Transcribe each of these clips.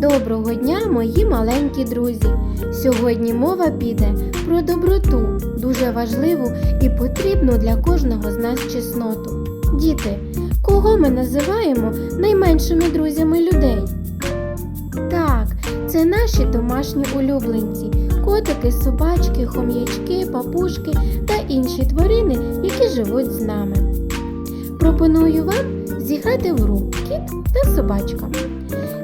Доброго дня, мої маленькі друзі! Сьогодні мова піде про доброту, дуже важливу і потрібну для кожного з нас чесноту. Діти, кого ми називаємо найменшими друзями людей? Так, це наші домашні улюбленці, котики, собачки, хом'ячки, папушки та інші тварини, які живуть з нами. Пропоную вам зіграти в гру кіт та собачка.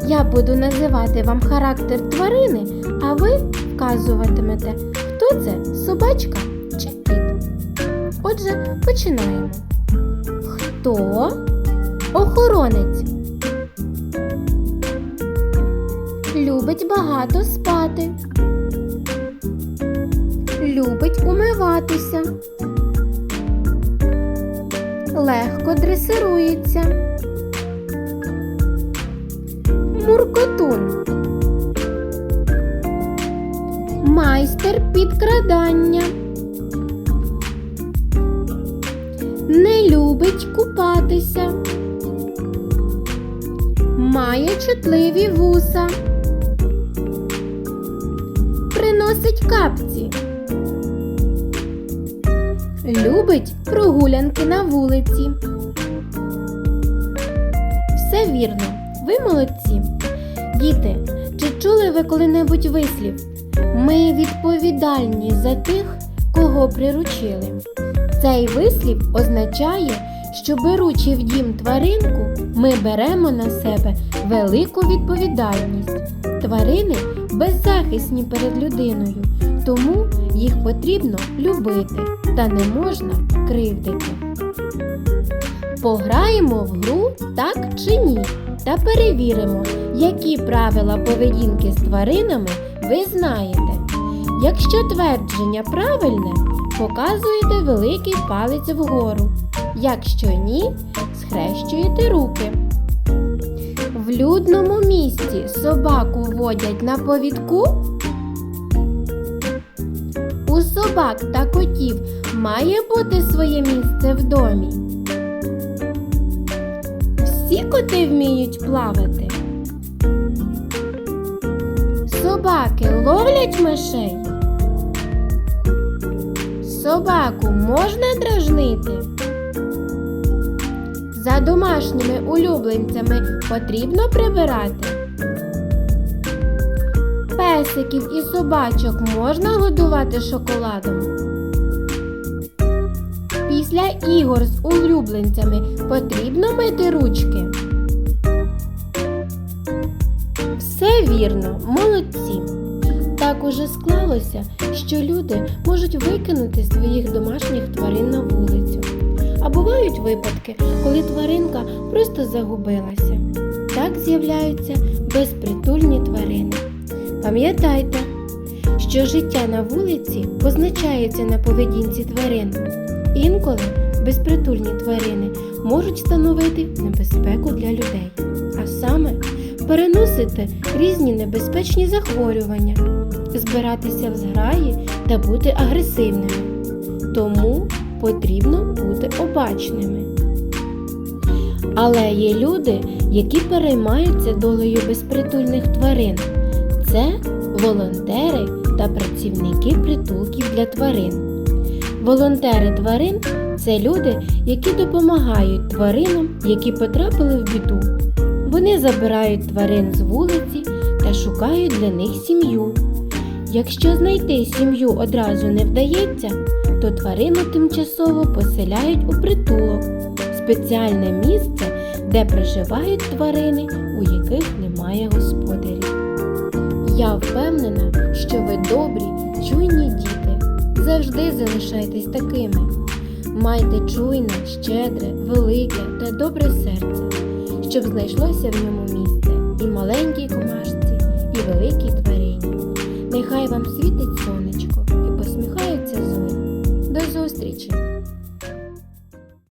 Я буду називати вам характер тварини, а ви вказуватимете, хто це собачка чи кіт. Отже, починаємо. Хто охоронець? Любить багато спати. Любить умиватися. Легко дресирується. Муркотун. Майстер підкрадання. Не любить купатися. Має чутливі вуса. Приносить капці. Любить прогулянки на вулиці. Все вірно, ви молодці. Діти, чи чули ви коли-небудь вислів? Ми відповідальні за тих, кого приручили. Цей вислів означає, що беручи в дім тваринку, ми беремо на себе велику відповідальність. Тварини беззахисні перед людиною, тому їх потрібно любити та не можна кривдити. Пограємо в гру так чи ні та перевіримо, які правила поведінки з тваринами ви знаєте. Якщо твердження правильне, показуєте великий палець вгору. Якщо ні, схрещуєте руки. В людному місці собаку водять на повідку. У собак та котів має бути своє місце в домі. Всі коти вміють плавати. Собаки ловлять мишей. Собаку можна дражнити. За домашніми улюбленцями потрібно прибирати. Песиків і собачок можна годувати шоколадом. Після ігор з улюбленцями потрібно мити ручки. Все вірно, молодці. Так уже склалося, що люди можуть викинути своїх домашніх тварин на вулицю. А бувають випадки, коли тваринка просто загубилася. Так з'являються безпритульні тварини. Пам'ятайте, що життя на вулиці позначається на поведінці тварин. Інколи безпритульні тварини можуть становити небезпеку для людей, а саме переносити різні небезпечні захворювання, збиратися в зграї та бути агресивними. Тому потрібно бути обачними. Але є люди, які переймаються долею безпритульних тварин. Це волонтери та працівники притулків для тварин. Волонтери тварин це люди, які допомагають тваринам, які потрапили в біду. Вони забирають тварин з вулиці та шукають для них сім'ю. Якщо знайти сім'ю одразу не вдається, то тварину тимчасово поселяють у притулок спеціальне місце, де проживають тварини, у яких немає господарів. Я впевнена, що ви добрі, чуйні діти. Завжди залишайтесь такими. Майте чуйне, щедре, велике та добре серце, щоб знайшлося в ньому місце і маленькій комашці, і великій тварині. Нехай вам світить сонечко і посміхаються зорі. До зустрічі!